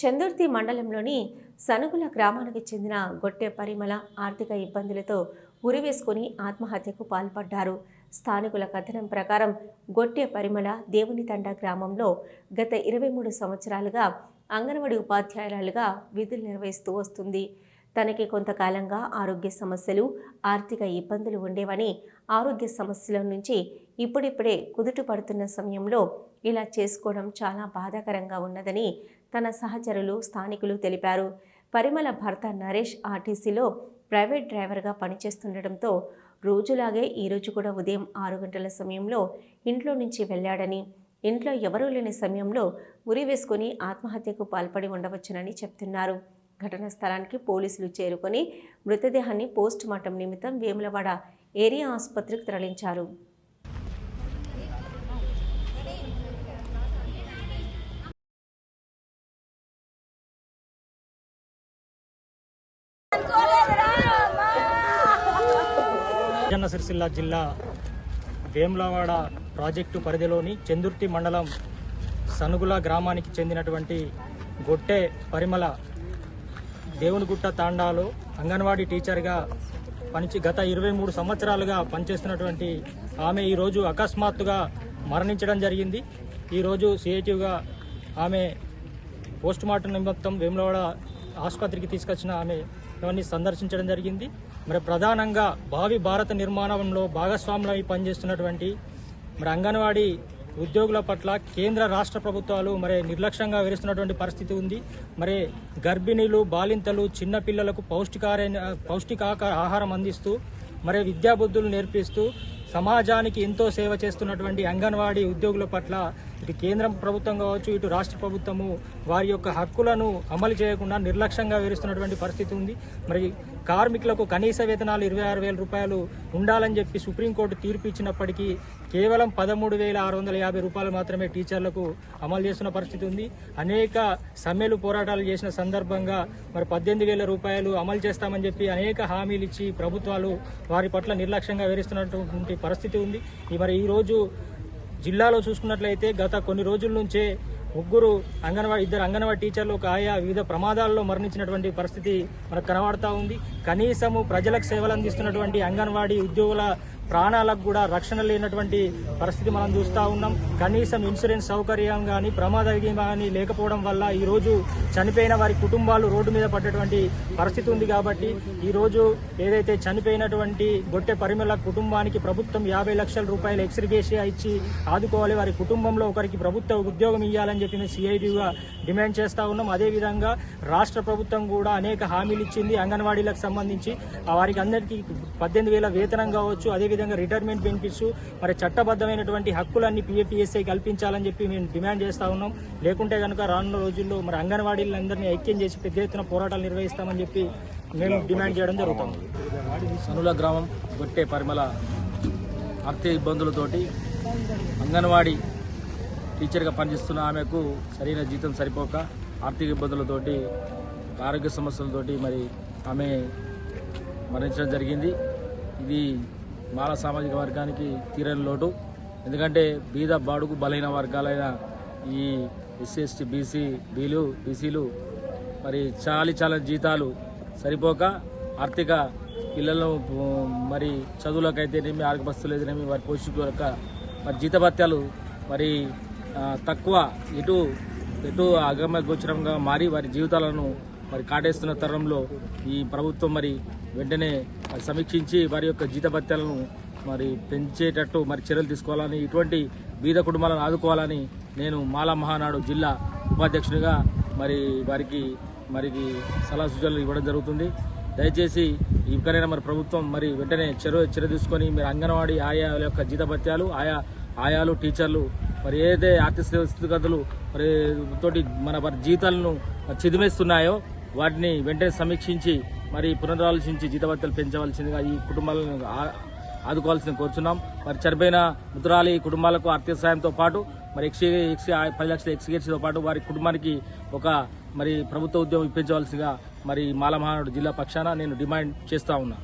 చందుర్తి మండలంలోని సనుగుల గ్రామానికి చెందిన గొట్టె పరిమళ ఆర్థిక ఇబ్బందులతో ఉరివేసుకుని ఆత్మహత్యకు పాల్పడ్డారు. స్థానికుల కథనం ప్రకారం గొట్టె పరిమళ దేవునితండ గ్రామంలో గత ఇరవై మూడు సంవత్సరాలుగా అంగన్వాడీ ఉపాధ్యాయురాలుగా విధులు నిర్వహిస్తూ వస్తుంది. తనకి కొంతకాలంగా ఆరోగ్య సమస్యలు ఆర్థిక ఇబ్బందులు ఉండేవని ఆరోగ్య సమస్యల నుంచి ఇప్పుడిప్పుడే కుదుట పడుతున్న సమయంలో ఇలా చేసుకోవడం చాలా బాధాకరంగా ఉన్నదని తన సహచరులు స్థానికులు తెలిపారు. పరిమళ భర్త నరేష్ ఆర్టీసీలో ప్రైవేట్ డ్రైవర్గా పనిచేస్తుండటంతో రోజులాగే ఈరోజు కూడా ఉదయం ఆరు గంటల సమయంలో ఇంట్లో నుంచి వెళ్ళాడని ఇంట్లో ఎవరూ లేని సమయంలో ఉరి వేసుకుని ఆత్మహత్యకు పాల్పడి ఉండవచ్చునని చెప్తున్నారు. ఘటనా స్థలానికి పోలీసులు చేరుకొని మృతదేహాన్ని పోస్టుమార్టం నిమిత్తం వేములవాడ ఏరియా ఆసుపత్రికి తరలించారు. రాజన్న సిరిసిల్ల జిల్లా వేములవాడ ప్రాజెక్టు పరిధిలోని చందుర్తి మండలం సనుగుల గ్రామానికి చెందినటువంటి గొట్టె పరిమళ దేవునిగుట్ట తాండాలో అంగన్వాడీ టీచర్గా పనిచి గత ఇరవై మూడు సంవత్సరాలుగా పనిచేస్తున్నటువంటి ఆమె ఈరోజు అకస్మాత్తుగా మరణించడం జరిగింది. ఈరోజు సిఐటివ్గా ఆమె పోస్ట్ మార్టం నిమిత్తం వేములవాడ ఆసుపత్రికి తీసుకొచ్చిన ఆమె ఇవన్నీ సందర్శించడం జరిగింది. మరి ప్రధానంగా భావి భారత నిర్మాణంలో భాగస్వాములై పనిచేస్తున్నటువంటి మరి అంగన్వాడీ ఉద్యోగుల పట్ల కేంద్ర రాష్ట్ర ప్రభుత్వాలు మరి నిర్లక్ష్యంగా విరుస్తున్నటువంటి పరిస్థితి ఉంది. మరి గర్భిణీలు బాలింతలు చిన్నపిల్లలకు పౌష్టికారైన పౌష్టికాహార ఆహారం అందిస్తూ మరి విద్యాబుద్ధులు నేర్పిస్తూ సమాజానికి ఎంతో సేవ చేస్తున్నటువంటి అంగన్వాడీ ఉద్యోగుల పట్ల ఇటు కేంద్రం ప్రభుత్వం కావచ్చు ఇటు రాష్ట్ర ప్రభుత్వము వారి యొక్క హక్కులను అమలు చేయకుండా నిర్లక్ష్యంగా వేరుస్తున్నటువంటి పరిస్థితి ఉంది. మరి కార్మికులకు కనీస వేతనాలు ఇరవై ఆరు వేల రూపాయలు ఉండాలని చెప్పి సుప్రీంకోర్టు తీర్పు ఇచ్చినప్పటికీ కేవలం పదమూడు వేల ఆరు వందల యాభై రూపాయలు మాత్రమే టీచర్లకు అమలు చేస్తున్న పరిస్థితి ఉంది. అనేక సమ్మెలు పోరాటాలు చేసిన సందర్భంగా మరి పద్దెనిమిది వేల రూపాయలు అమలు చేస్తామని చెప్పి అనేక హామీలు ఇచ్చి ప్రభుత్వాలు వారి పట్ల నిర్లక్ష్యంగా వివరిస్తున్నటువంటి పరిస్థితి ఉంది. మరి ఈరోజు జిల్లాలో చూసుకున్నట్లయితే గత కొన్ని రోజుల నుంచే ముగ్గురు అంగన్వాడీ ఇద్దరు అంగన్వాడీ టీచర్లు ఒక ఆయా వివిధ ప్రమాదాల్లో మరణించినటువంటి పరిస్థితి మనకు కనబడతా ఉంది. కనీసము ప్రజలకు సేవలు అందిస్తున్నటువంటి అంగన్వాడీ ఉద్యోగుల ప్రాణాలకు కూడా రక్షణ లేనటువంటి పరిస్థితి మనం చూస్తూ ఉన్నాం. కనీసం ఇన్సూరెన్స్ సౌకర్యం కానీ ప్రమాద కానీ లేకపోవడం వల్ల ఈరోజు చనిపోయిన వారి కుటుంబాలు రోడ్డు మీద పడ్డటువంటి పరిస్థితి ఉంది కాబట్టి ఈరోజు ఏదైతే చనిపోయినటువంటి గొట్టె పరిమళ కుటుంబానికి ప్రభుత్వం యాభై లక్షల రూపాయలు ఎక్స్రిగేషియా ఇచ్చి ఆదుకోవాలి. వారి కుటుంబంలో ఒకరికి ప్రభుత్వ ఉద్యోగం ఇవ్వాలని చెప్పి మేము డిమాండ్ చేస్తూ ఉన్నాం. అదేవిధంగా రాష్ట్ర ప్రభుత్వం కూడా అనేక హామీలు ఇచ్చింది అంగన్వాడీలకు సంబంధించి. వారికి అందరికీ పద్దెనిమిది వేల వేతనం కావచ్చు. అదేవిధంగా రిటైర్మెంట్ బెనిఫిట్స్ మరి చట్టబద్ధమైనటువంటి హక్కులన్నీ పిఎఫ్ఈఎస్ఐ కల్పించాలని చెప్పి మేము డిమాండ్ చేస్తా ఉన్నాం. లేకుంటే కనుక రానున్న రోజుల్లో మరి అంగన్వాడీలందరినీ ఐక్యం చేసి పెద్ద ఎత్తున పోరాటాలు నిర్వహిస్తామని చెప్పి మేము డిమాండ్ చేయడం జరుగుతుంది. సనుల గ్రామం గొట్టే పరిమళ ఆర్థిక ఇబ్బందులతోటి అంగన్వాడీ టీచర్గా పనిచేస్తున్న ఆమెకు సరైన జీతం సరిపోక ఆర్థిక ఇబ్బందులతోటి ఆరోగ్య సమస్యలతోటి మరి ఆమె మరణించడం జరిగింది. ఇది మాల సామాజిక వర్గానికి తీరని లోటు. ఎందుకంటే బీద బాడుగు బలైన వర్గాలైన ఈ ఎస్సీ ఎస్టీ బీసీ బీలు బీసీలు మరి చాలి చాలా జీతాలు సరిపోక ఆర్థిక పిల్లలను మరి చదువులకైతేనేమి ఆర్థిక బస్తులు అయితేనేమి వారి పోషకుల మరి జీతభత్యాలు మరి తక్కువ ఎటు ఎటు అగమ్య గోచరంగా మారి వారి జీవితాలను మరి కాటేస్తున్న తరుణంలో ఈ ప్రభుత్వం మరి వెంటనే సమీక్షించి వారి యొక్క జీతభత్యాలను మరి పెంచేటట్టు మరి చర్యలు తీసుకోవాలని ఇటువంటి బీద కుటుంబాలను ఆదుకోవాలని నేను మాలా మహానాడు జిల్లా ఉపాధ్యక్షునిగా మరి వారికి మరి సలహా సూచనలు ఇవ్వడం జరుగుతుంది. దయచేసి ఇకనైనా మరి ప్రభుత్వం మరి వెంటనే చర్య చర్య తీసుకొని మీరు అంగన్వాడీ ఆయాల యొక్క జీతభత్యాలు ఆయా ఆయాలు టీచర్లు మరి ఏదైతే ఆర్థిక స్థితిగతులు మరి తోటి మన వారి జీతాలను చిదిమేస్తున్నాయో వాటిని వెంటనే సమీక్షించి మరి పునరాలోచించి జీతభత్యాలు పెంచవలసిందిగా ఈ కుటుంబాలను ఆదుకోవాల్సింది కోరుచున్నాం. మరి చనిపోయిన మృతురాలి కుటుంబాలకు ఆర్థిక సాయంతో పాటు మరి ఎక్స్ ఎక్స్ పది లక్షల ఎక్స్గేట్స్తో పాటు వారి కుటుంబానికి ఒక మరి ప్రభుత్వ ఉద్యోగం ఇప్పించవలసిగా మరి మాలమహానాడు జిల్లా పక్షాన నేను డిమాండ్ చేస్తా ఉన్నా.